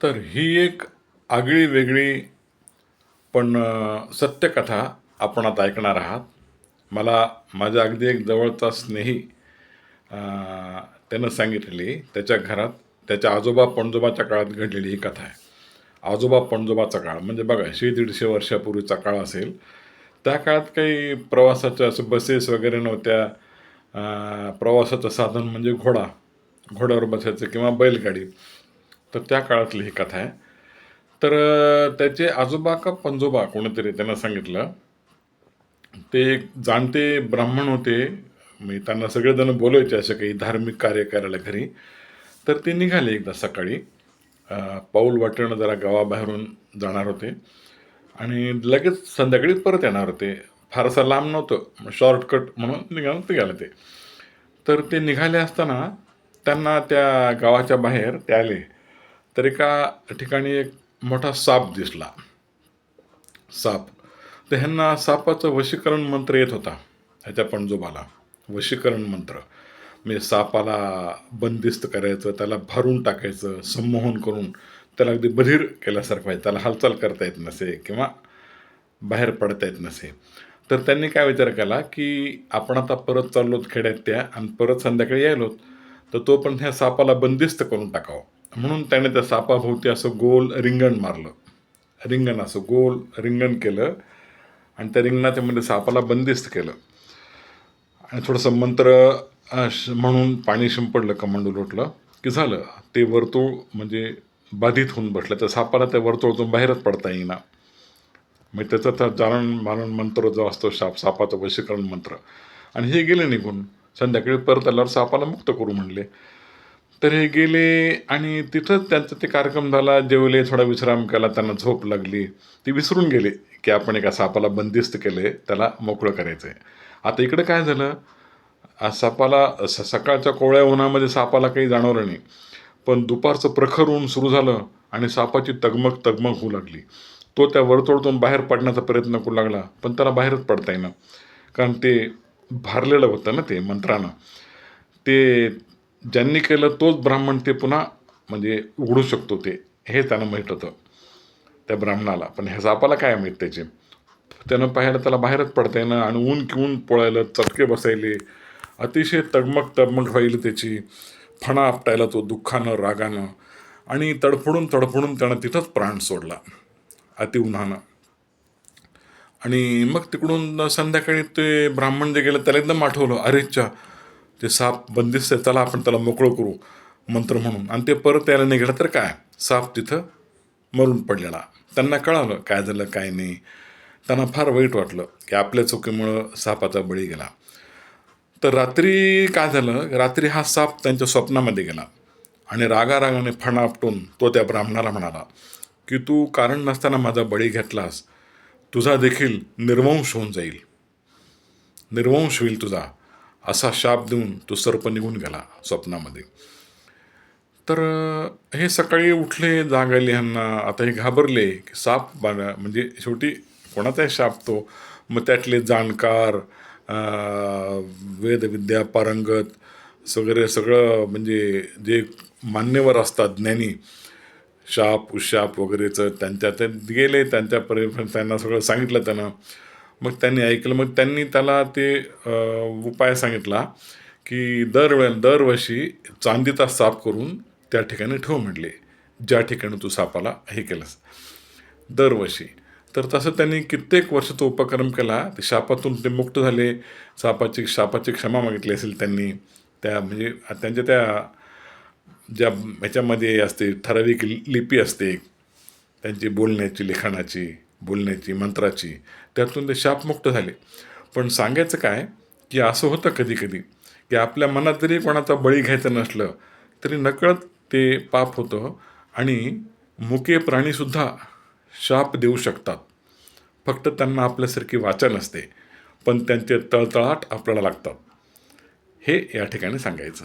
तर ही एक आगळी वेगळी पण सत्यकथा आपण आता ऐकणार आहात. मला माझ्या अगदी एक जवळचा स्नेही त्यानं सांगितलेली त्याच्या घरात त्याच्या आजोबा पणजोबाच्या काळात घडलेली ही कथा आहे. आजोबा पणजोबाचा काळ म्हणजे बघा शे दीडशे वर्षापूर्वीचा काळ असेल. त्या काळात काही प्रवासाच्या असं बसेस वगैरे नव्हत्या. प्रवासाचं साधन म्हणजे घोडा घोड्यावर बसायचं किंवा बैलगाडी. तर त्या काळातली ही कथा आहे. तर त्याचे आजोबा का पंजोबा कोणीतरी त्यांना सांगितलं. ते एक जाणते ब्राह्मण होते. मी त्यांना सगळेजण बोलायचे असे काही धार्मिक कार्य करायला घरी. तर ते निघाले एकदा सकाळी. पाऊल वाटेनं जरा गावाबाहेरून जाणार होते. आणि लगेच संध्याकाळी परत येणार होते. फारसं लांब नव्हतं. शॉर्टकट म्हणून निघाल निघाले ते. तर ते निघाले असताना त्यांना त्या गावाच्या बाहेर ते आले. तर एका ठिकाणी एक मोठा साप दिसला. साप. तर ह्यांना सापाचं वशीकरण मंत्र येत होता. ह्याच्या पणजोबाला. वशीकरण मंत्र. म्हणजे सापाला बंदिस्त करायचं त्याला भारून टाकायचं संमोहन करून त्याला अगदी बधीर केल्यासारखं आहे. त्याला हालचाल करता येत नसे किंवा बाहेर पडता येत नसे. तर त्यांनी काय विचार केला की आपण आता परत चाललोत खेड्यात त्या आणि परत संध्याकाळी यायलोत तर तो पण ह्या सापाला बंदिस्त करून टाकावं. म्हणून त्याने त्या सापाभोवती असं गोल रिंगण मारलं. रिंगण असं गोल रिंगण केलं आणि त्या रिंगणाच्यामध्ये सापाला बंदिस्त केलं. आणि थोडंसं मंत्र म्हणून पाणी शिंपडलं कमांडू लोटलं की झालं ते वर्तुळ म्हणजे बाधित होऊन बसलं. त्या सापाला त्या वर्तुळातून बाहेरच पडता येईना. म्हणजे मग त्याचा तर जारण मारण मंत्र जो असतो साप सापाचं वशीकरण मंत्र. आणि हे गेले निघून. संध्याकाळी परत आल्यावर सापाला मुक्त करू म्हणले. तर हे गेले आणि तिथंच त्यांचा ते कार्यक्रम झाला. जेवले थोडा विश्राम केला त्यांना झोप लागली. ती विसरून गेले की आपण एका सापाला बंदिस्त केले त्याला मोकळं करायचं आहे आता इकडं काय झालं? सापाला स सकाळच्या कोवळ्या उन्हामध्ये सापाला काही जाणवलं नाही. पण दुपारचं प्रखर ऊन सुरू झालं आणि सापाची तगमग तगमग होऊ लागली. तो त्या वर्तुळातून बाहेर पडण्याचा प्रयत्न करू लागला पण त्याला बाहेरच पडता येईना. कारण ते भारलेलं होतं ना ते मंत्रानं. ते ज्यांनी केलं तोच ब्राह्मण ते पुन्हा म्हणजे उघडू शकतो ते. हे त्यानं माहीत होतं त्या ब्राह्मणाला. पण ह्या सापाला काय माहीत त्याचे? त्यानं पाहायला त्याला बाहेरच पडता येणं आणि ऊन किऊन पोळायला चटके बसायले. अतिशय तगमग तगमग व्हायला त्याची. फणा आपटायला तो दुःखानं रागानं. आणि तडफडून तडफडून त्यानं तिथंच प्राण सोडला अति उन्हानं. आणि मग तिकडून संध्याकाळी ते ब्राह्मण जे गेलं त्याला एकदम आठवलं अरेच्छा ते साप बंदिस्त आहे चला आपण त्याला मोकळं करू मंत्र म्हणून. आणि ते परत यायला निघालं तर काय? साप तिथं मरून पडलेला. त्यांना कळालं काय झालं काय नाही. त्यांना फार वाईट वाटलं की आपल्या चुकीमुळं सापाचा बळी गेला. तर रात्री काय झालं? रात्री हा साप त्यांच्या स्वप्नामध्ये गेला आणि रागारागाने फणा आपटून तो त्या ब्राह्मणाला म्हणाला की तू कारण नसताना माझा बळी घेतलास तुझा देखील निर्वंश होऊन जाईल. निर्वंश होईल तुझा. असा शाप देऊन तो सर्प निघून गेला स्वप्नामध्ये. तर हे सकाळी उठले जागाले ह्यांना आता हे घाबरले की साप बघा म्हणजे शेवटी कोणाचाही शाप तो. मग त्यातले जाणकार वेदविद्या पारंगत वगैरे सगळं म्हणजे जे मान्यवर असतात ज्ञानी शाप उशाप वगैरेचं त्यांच्या ते गेले त्यांच्यापर्यंत त्यांना सगळं सांगितलं त्यानं. मग त्यांनी ऐकलं मग त्यांनी त्याला ते उपाय सांगितला की दरवेळेला दरवर्षी चांदीचा साप करून त्या ठिकाणी ठेव म्हटले ज्या ठिकाणी तू सापाला हे केलंस. दरवर्षी. तर तसं त्यांनी कित्येक वर्ष तो उपक्रम केला. ते शापातून ते मुक्त झाले. सापाची शापाची क्षमा मागितली असेल त्यांनी. त्या म्हणजे त्यांच्या त्या ज्या ह्याच्यामध्ये असते ठराविक लिपी असते. त्यांची बोलण्याची लिखाणाची. बोलण्याची मंत्राची त्यातून ते शापमुक्त झाले. पण सांगायचं काय की असं होतं कधी कधी की आपल्या मनात जरी कोणाचा बळी घ्यायचं नसलं तरी नकळत ते पाप होतं आणि मुके प्राणीसुद्धा शाप देऊ शकतात. फक्त त्यांना आपल्यासारखी वाचा नसते पण त्यांचे तळतळाट आपल्याला लागतात. हे या ठिकाणी सांगायचं.